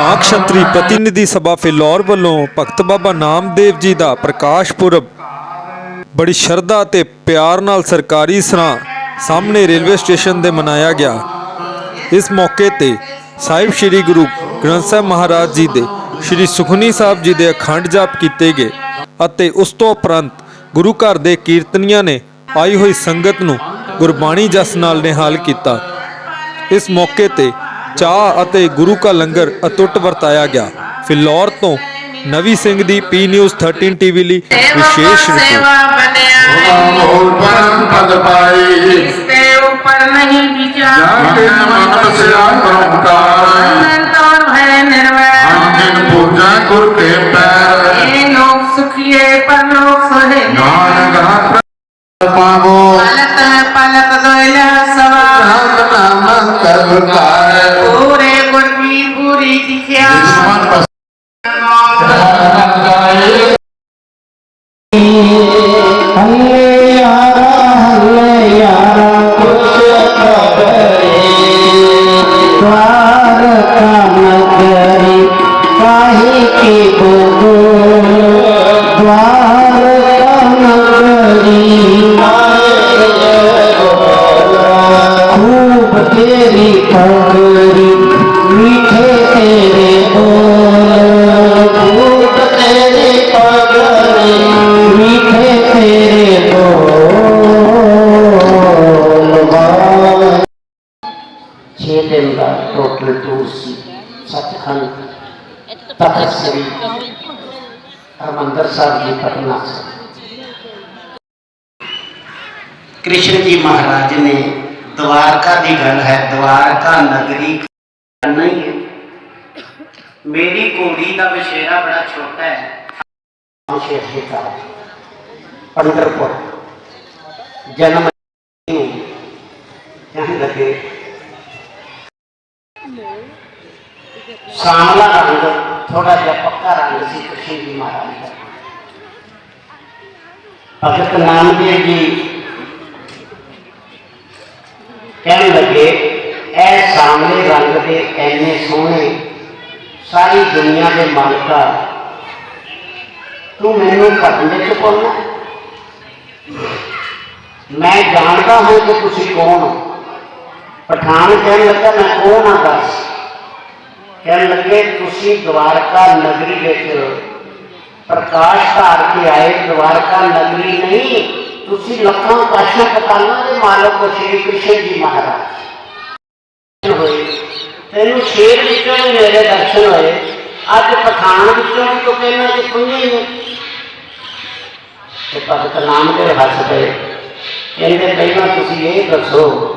ਖੰਤਰੀ ਪ੍ਰਤੀਨਿਧੀ ਸਭਾ ਫਿਲੌਰ ਵੱਲੋਂ ਭਗਤ ਬਾਬਾ ਨਾਮਦੇਵ ਜੀ ਦਾ ਪ੍ਰਕਾਸ਼ ਪੁਰਬ। ਬੜੀ ਸ਼ਰਧਾ ਤੇ ਪਿਆਰ ਨਾਲ ਸਰਕਾਰੀ ਸਰਾਂ ਸਾਹਮਣੇ ਰੇਲਵੇ ਸਟੇਸ਼ਨ ਦੇ ਮਨਾਇਆ ਗਿਆ। ਇਸ ਮੌਕੇ ਤੇ ਸਾਹਿਬ ਸ੍ਰੀ ਗੁਰੂ ਗ੍ਰੰਥ ਸਾਹਿਬ ਮਹਾਰਾਜ ਜੀ ਦੇ ਸ੍ਰੀ ਸੁਖਨੀ ਸਾਹਿਬ ਜੀ ਦੇ ਅਖੰਡ ਜਾਪ ਕੀਤੇ ਗਏ ਅਤੇ ਉਸ ਤੋਂ ਉਪਰੰਤ ਗੁਰੂ ਘਰ ਦੇ ਕੀਰਤਨੀਆਂ ਨੇ ਆਈ ਹੋਈ ਸੰਗਤ ਨੂੰ ਗੁਰਬਾਣੀ ਜਸ ਨਾਲ ਨਿਹਾਲ ਕੀਤਾ। ਇਸ ਮੌਕੇ ਤੇ ਚਾਹ ਅਤੇ ਗੁਰੂ ਕਾ ਲੰਗਰ ਅਤੁੱਟ ਵਰਤਾਇਆ ਗਿਆ। ਫਿਲੌਰ ਤੋਂ ਨਵੀ ਸਿੰਘ ਦੀ ਪੀ ਨਿਊਜ਼ 13 ਟੀਵੀ ਲਈ ਵਿਸ਼ੇਸ਼ ਰਿਪੋਰਟ मगरी काहे के बोलो द्वार का कुर्सी सचखंड तथा श्री हरमंदर साहब जी पटना से कृष्ण जी महाराज ने द्वारका की गल है द्वारका नगरी नहीं है। मेरी घोड़ी का बछेरा बड़ा छोटा है। अंडरपुर जन्म सांवला रंग, थोड़ा सा पक्का रंग सी किसी भी महाराज का। भगत नामदेव जी कहने लगे, ऐ सांवले रंग के इन्ने सोने, सारी दुनिया के मालिका, तू मैं घटने च पाना मैं जानता हूँ कि तुम कौन हो। ਪਠਾਨ ਕਹਿਣ ਲੱਗਾ, ਮੈਂ ਕੌਣ ਹਾਂ ਦੱਸ। ਕਹਿਣ ਲੱਗੇ, ਤੁਸੀਂ ਦਵਾਰਕਾ ਨਗਰੀ ਵਿੱਚ ਪ੍ਰਕਾਸ਼ ਧਾਰ ਕੇ ਆਏ, ਦਵਾਰਕਾ ਨਗਰੀ ਨਹੀਂ, ਤੁਸੀਂ ਲੱਖਾਂ ਕਾਸ਼ਾਂ ਪਤਾਲਾਂ ਦੇ ਮਾਲਕ ਹੋ, ਸ਼੍ਰੀ ਕ੍ਰਿਸ਼ਨ ਜੀ ਮਹਾਰਾਜ। ਹੋਏ। ਤੈਨੂੰ ਸ਼ੇਰ ਵਿੱਚੋਂ ਵੀ ਮੇਰੇ ਦਰਸ਼ਨ ਹੋਏ। ਅੱਜ ਪਠਾਨ ਵਿੱਚੋਂ ਵੀ ਤੂੰ ਕਹਿੰਦਾ ਕਿ ਪੁੰਨੇ ਨੇ ਤੇ ਭਗਤ ਨਾਮ ਦੇ ਹੱਸ ਪਏ ਕਹਿੰਦੇ, ਪਹਿਲਾਂ ਤੁਸੀਂ ਇਹ ਦੱਸੋ